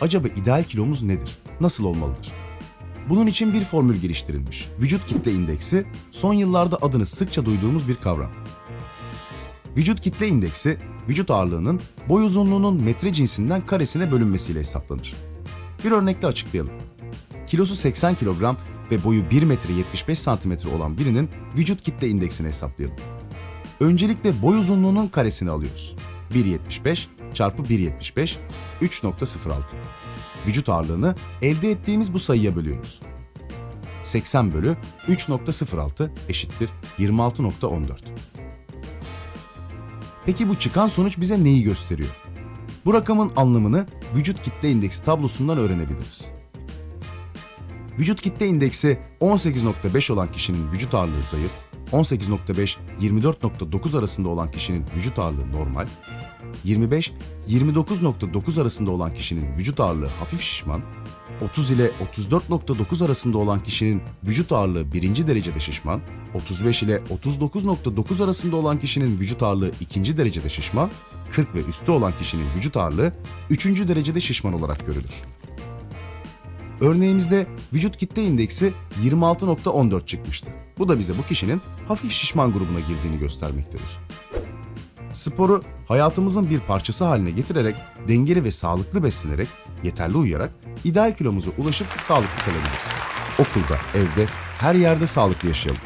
acaba ideal kilomuz nedir? Nasıl olmalıdır? Bunun için bir formül geliştirilmiş. Vücut kitle indeksi son yıllarda adını sıkça duyduğumuz bir kavram. Vücut kitle indeksi, vücut ağırlığının boy uzunluğunun metre cinsinden karesine bölünmesiyle hesaplanır. Bir örnekle açıklayalım. Kilosu 80 kilogram ve boyu 1 metre 75 santimetre olan birinin vücut kitle indeksini hesaplayalım. Öncelikle boy uzunluğunun karesini alıyoruz. 1.75 çarpı 1.75 3.06. Vücut ağırlığını elde ettiğimiz bu sayıya bölüyoruz. 80 bölü 3.06 eşittir 26.14. Peki bu çıkan sonuç bize neyi gösteriyor? Bu rakamın anlamını vücut kitle indeksi tablosundan öğrenebiliriz. Vücut kitle indeksi 18.5 olan kişinin vücut ağırlığı zayıf, 18.5-24.9 arasında olan kişinin vücut ağırlığı normal, 25-29.9 arasında olan kişinin vücut ağırlığı hafif şişman, 30 ile 34.9 arasında olan kişinin vücut ağırlığı birinci derecede şişman, 35 ile 39.9 arasında olan kişinin vücut ağırlığı ikinci derecede şişman, 40 ve üstü olan kişinin vücut ağırlığı üçüncü derecede şişman olarak görülür. Örneğimizde vücut kitle indeksi 26.14 çıkmıştı. Bu da bize bu kişinin hafif şişman grubuna girdiğini göstermektedir. Sporu hayatımızın bir parçası haline getirerek dengeli ve sağlıklı beslenerek, yeterli uyuyarak ideal kilomuza ulaşıp sağlıklı kalabiliriz. Okulda, evde, her yerde sağlıklı yaşayalım.